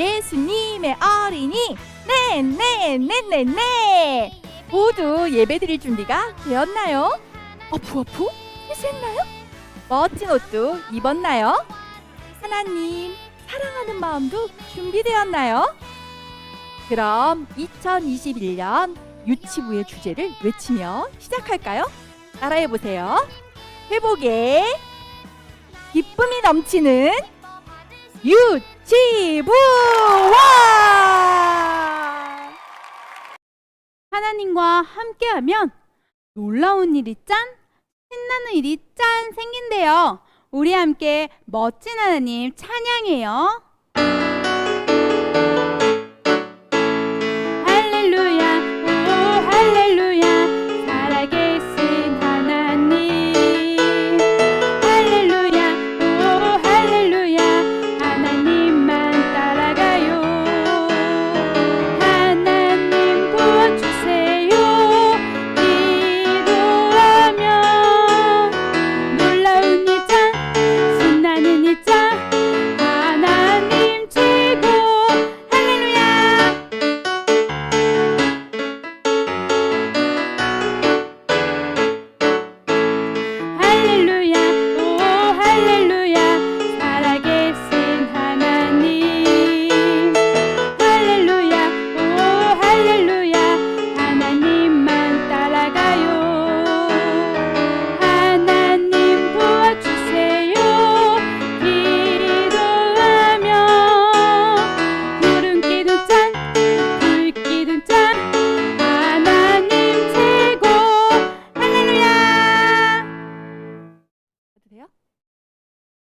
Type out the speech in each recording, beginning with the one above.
예수님의 어린이 네네네네네 모두 예배드릴 준비가 되었나요? 어푸어푸 세수했나요? 멋진 옷도 입었나요? 하나님 사랑하는 마음도 준비되었나요? 그럼 2021년 유치부의 주제를 외치며 시작할까요? 따라해 보세요. 회복에 기쁨이 넘치는 유치 부와 하나님과 함께하면 놀라운 일이 짠, 신나는 일이 짠 생긴대요. 우리 함께 멋진 하나님 찬양해요.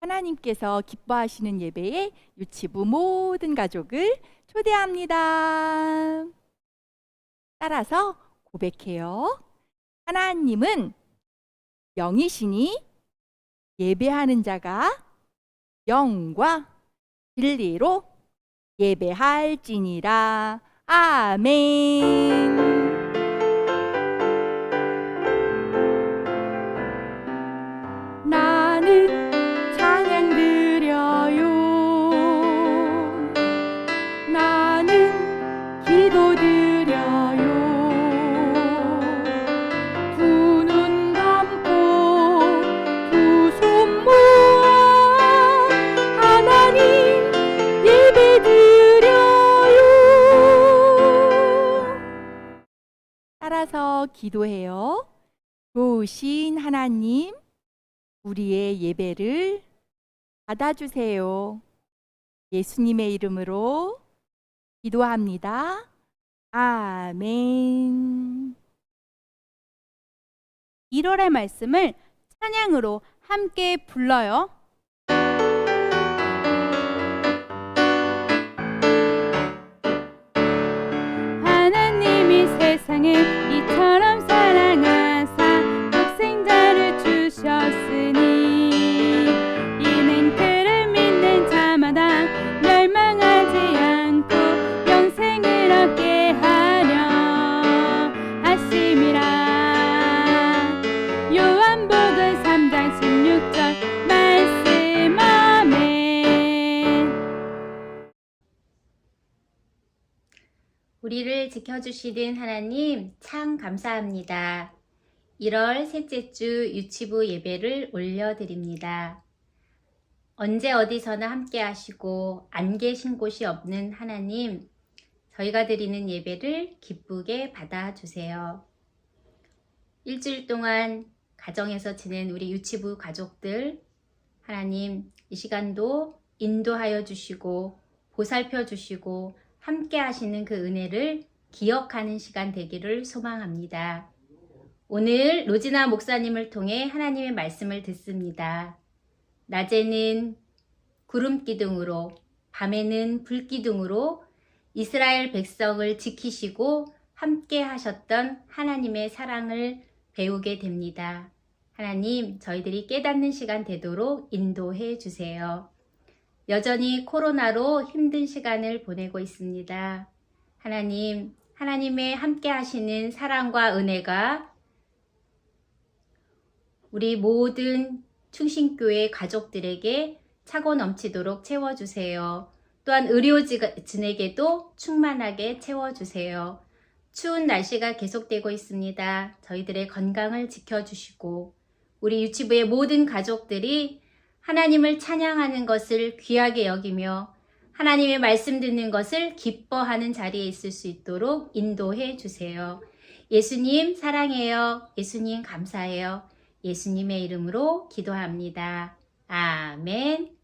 하나님께서 기뻐하시는 예배에 유치부 모든 가족을 초대합니다. 따라서 고백해요. 하나님은 영이시니 예배하는 자가 영과 진리로 예배할지니라. 아멘. 기도해요. 좋으신 하나님, 우리의 예배를 받아주세요. 예수님의 이름으로 기도합니다. 아멘. 1월의 말씀을 찬양으로 함께 불러요. 세상을 이처럼 지켜주시는 하나님 참 감사합니다. 1월 셋째 주 유치부 예배를 올려드립니다. 언제 어디서나 함께 하시고 안 계신 곳이 없는 하나님, 저희가 드리는 예배를 기쁘게 받아주세요. 일주일 동안 가정에서 지낸 우리 유치부 가족들, 하나님, 이 시간도 인도하여 주시고, 보살펴 주시고, 함께 하시는 그 은혜를 기억하는 시간 되기를 소망합니다. 오늘 로지나 목사님을 통해 하나님의 말씀을 듣습니다. 낮에는 구름 기둥으로, 밤에는 불 기둥으로 이스라엘 백성을 지키시고 함께 하셨던 하나님의 사랑을 배우게 됩니다. 하나님, 저희들이 깨닫는 시간 되도록 인도해 주세요. 여전히 코로나로 힘든 시간을 보내고 있습니다. 하나님, 하나님의 함께 하시는 사랑과 은혜가 우리 모든 충신교회 가족들에게 차고 넘치도록 채워주세요. 또한 의료진에게도 충만하게 채워주세요. 추운 날씨가 계속되고 있습니다. 저희들의 건강을 지켜주시고 우리 유치부의 모든 가족들이 하나님을 찬양하는 것을 귀하게 여기며 하나님의 말씀 듣는 것을 기뻐하는 자리에 있을 수 있도록 인도해 주세요. 예수님 사랑해요. 예수님 감사해요. 예수님의 이름으로 기도합니다. 아멘.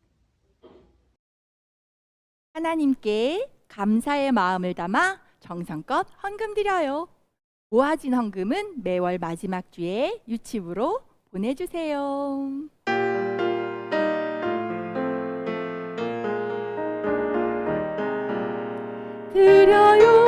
하나님께 감사의 마음을 담아 정성껏 헌금 드려요. 모아진 헌금은 매월 마지막 주에 유치부로 보내주세요. 드려요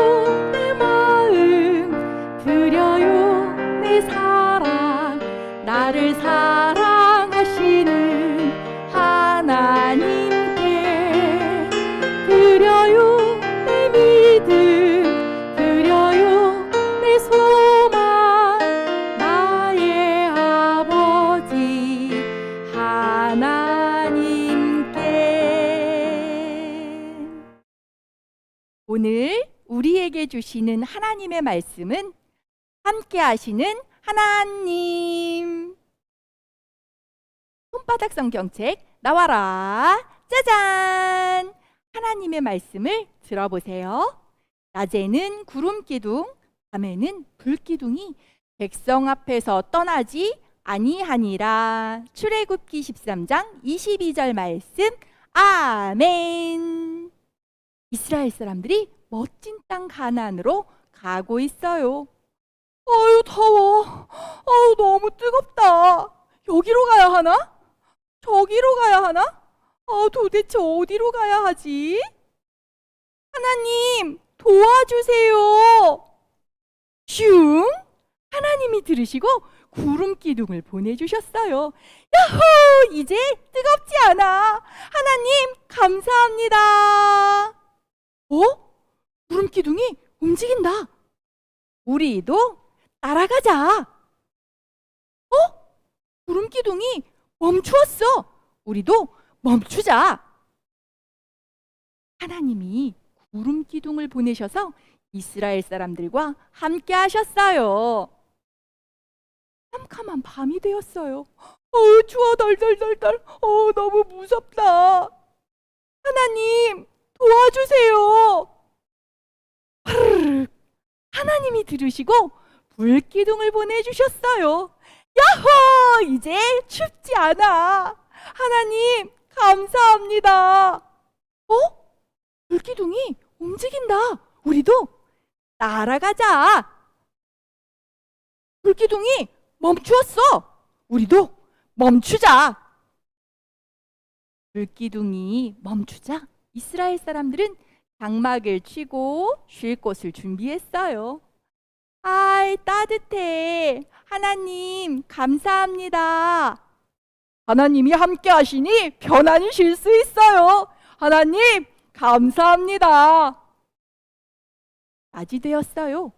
주시는 하나님의 말씀은 함께 하시는 하나님. 손바닥 성경책 나와라. 짜잔! 하나님의 말씀을 들어보세요. 낮에는 구름 기둥, 밤에는 불 기둥이 백성 앞에서 떠나지 아니하니라. 출애굽기 13장 22절 말씀. 아멘. 이스라엘 사람들이 멋진 땅 가나안으로 가고 있어요. 아유 더워. 아유 너무 뜨겁다. 여기로 가야 하나? 저기로 가야 하나? 아 도대체 어디로 가야 하지? 하나님 도와주세요. 슝! 하나님이 들으시고 구름 기둥을 보내주셨어요. 야호! 이제 뜨겁지 않아. 하나님 감사합니다. 어? 구름 기둥이 움직인다. 우리도 따라가자. 어? 구름 기둥이 멈추었어. 우리도 멈추자. 하나님이 구름 기둥을 보내셔서 이스라엘 사람들과 함께 하셨어요. 캄캄한 밤이 되었어요. 어, 추워 덜덜덜덜. 어, 너무 무섭다. 하나님, 도와주세요. 파르르 하나님이 들으시고 불기둥을 보내주셨어요. 야호! 이제 춥지 않아. 하나님, 감사합니다. 어? 불기둥이 움직인다. 우리도 날아가자. 불기둥이 멈추었어. 우리도 멈추자. 불기둥이 멈추자 이스라엘 사람들은 장막을 치고 쉴 곳을 준비했어요. 아이, 따뜻해. 하나님, 감사합니다. 하나님이 함께 하시니 편안히 쉴 수 있어요. 하나님, 감사합니다. 낮이 되었어요.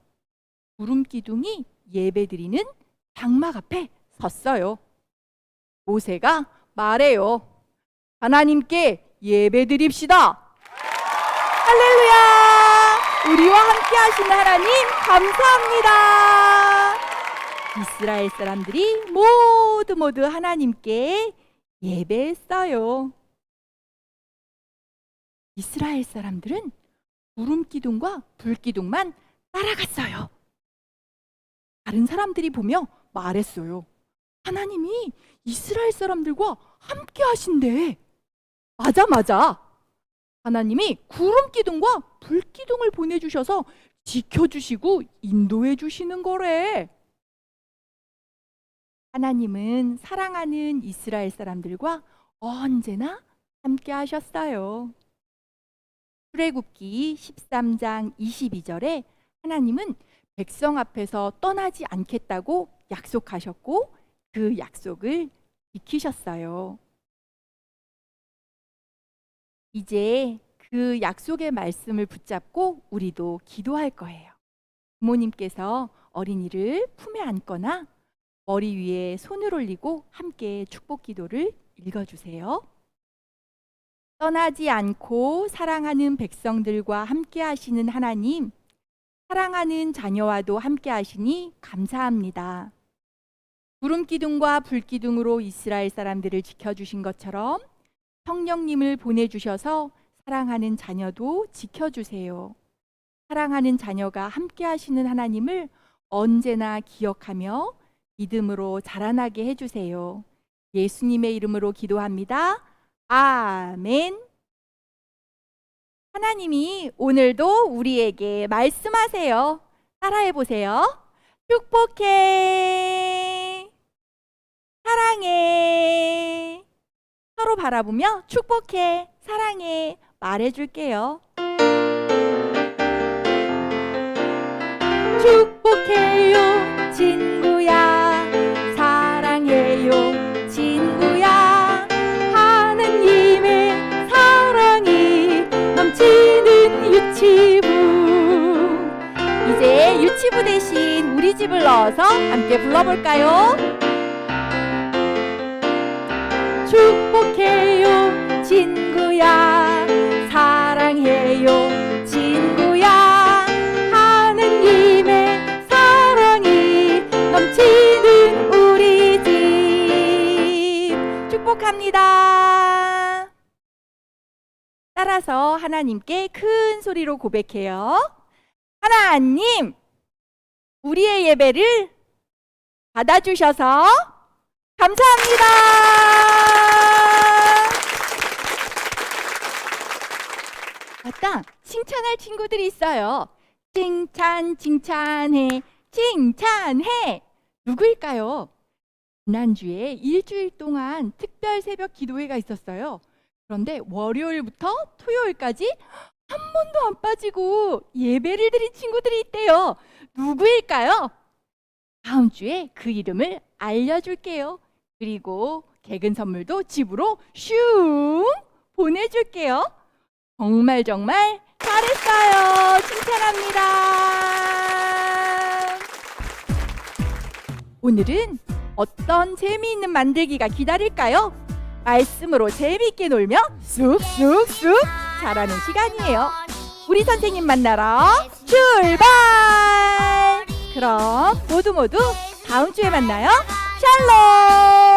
구름 기둥이 예배드리는 장막 앞에 섰어요. 모세가 말해요. 하나님께 예배드립시다. 할렐루야! 우리와 함께 하시는 하나님 감사합니다. 이스라엘 사람들이 모두 모두 하나님께 예배했어요. 이스라엘 사람들은 구름 기둥과 불 기둥만 따라갔어요. 다른 사람들이 보며 말했어요. 하나님이 이스라엘 사람들과 함께 하신대. 맞아, 맞아. 하나님이 구름 기둥과 불 기둥을 보내주셔서 지켜주시고 인도해 주시는 거래. 하나님은 사랑하는 이스라엘 사람들과 언제나 함께 하셨어요. 출애굽기 13장 22절에 하나님은 백성 앞에서 떠나지 않겠다고 약속하셨고 그 약속을 지키셨어요. 이제 그 약속의 말씀을 붙잡고 우리도 기도할 거예요. 부모님께서 어린이를 품에 안거나 머리 위에 손을 올리고 함께 축복 기도를 읽어주세요. 떠나지 않고 사랑하는 백성들과 함께 하시는 하나님, 사랑하는 자녀와도 함께 하시니 감사합니다. 구름 기둥과 불 기둥으로 이스라엘 사람들을 지켜주신 것처럼 성령님을 보내주셔서 사랑하는 자녀도 지켜주세요. 사랑하는 자녀가 함께 하시는 하나님을 언제나 기억하며 믿음으로 자라나게 해주세요. 예수님의 이름으로 기도합니다. 아멘. 하나님이 오늘도 우리에게 말씀하세요. 따라해 보세요. 축복해. 사랑해. 서로 바라보며 축복해. 사랑해. 말해 줄게요. 축복해요, 친구야. 사랑해요, 친구야. 하느님의 사랑이 넘치는 유치부. 이제 유치부 대신 우리 집을 넣어서 함께 불러볼까요? 축복해요, 친구야. 사랑해요, 친구야. 하느님의 사랑이 넘치는 우리 집. 축복합니다. 따라서 하나님께 큰 소리로 고백해요. 하나님, 우리의 예배를 받아주셔서 감사합니다. 맞다. 칭찬할 친구들이 있어요. 칭찬, 칭찬해, 칭찬해. 누구일까요? 지난주에 일주일 동안 특별 새벽 기도회가 있었어요. 그런데 월요일부터 토요일까지 한 번도 안 빠지고 예배를 드린 친구들이 있대요. 누구일까요? 다음 주에 그 이름을 알려줄게요. 그리고 개근 선물도 집으로 슝 보내줄게요. 정말 정말 잘했어요. 칭찬합니다. 오늘은 어떤 재미있는 만들기가 기다릴까요? 말씀으로 재미있게 놀며 쑥쑥쑥 자라는 시간이에요. 우리 선생님 만나러 출발! 그럼 모두 모두 다음 주에 만나요. 샬롬!